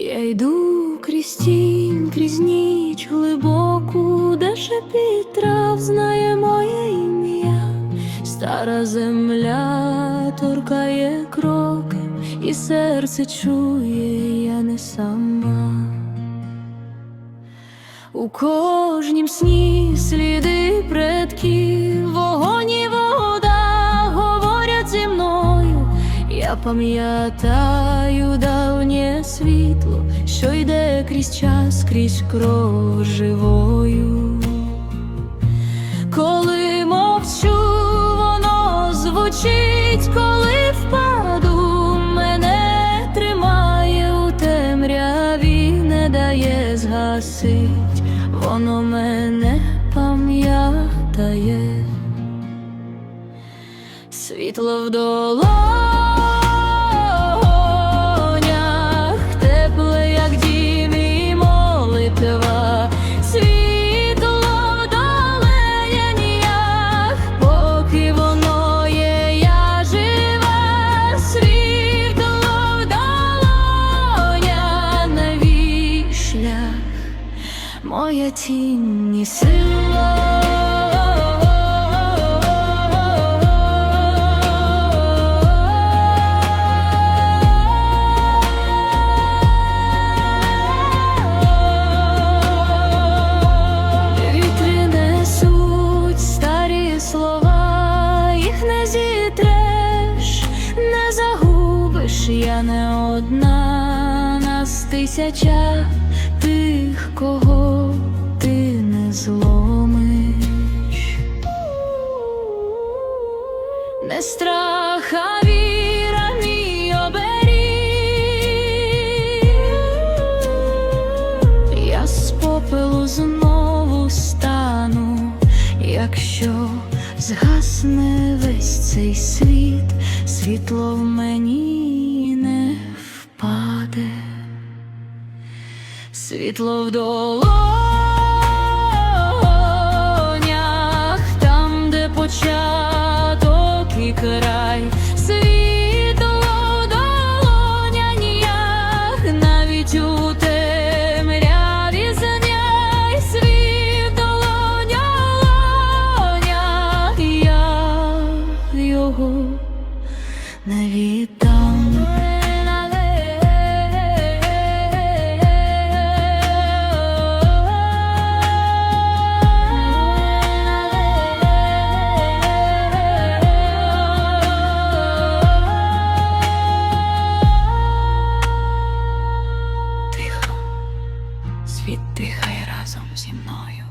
Я йду крізь тінь, крізь ніч глибоку, де шепіт трав знає моє ім'я, стара земля торкає кроки, і серце чує, я не сама. У кожнім сні сліди предків, вогонь і вода говорять зі мною. Я пам'ятаю давнє світло, що йде крізь час, крізь кров живою. Коли мовчу, воно звучить, коли впаду, мене тримає у темряві, не дає згасить, воно мене пам'ятає. Світло в долонях, моя тінь і загубиш, я не одна, нас тисяча тих, кого зломиш. Не страх, а віра мій оберіг. Я з попелу знову стану, якщо згасне весь цей світ, світло в мені не впаде, світло в долонях, початок і край, світло долонях, навіть у темряві заняй світ долоня долонях, я його не дихає разом зі мною.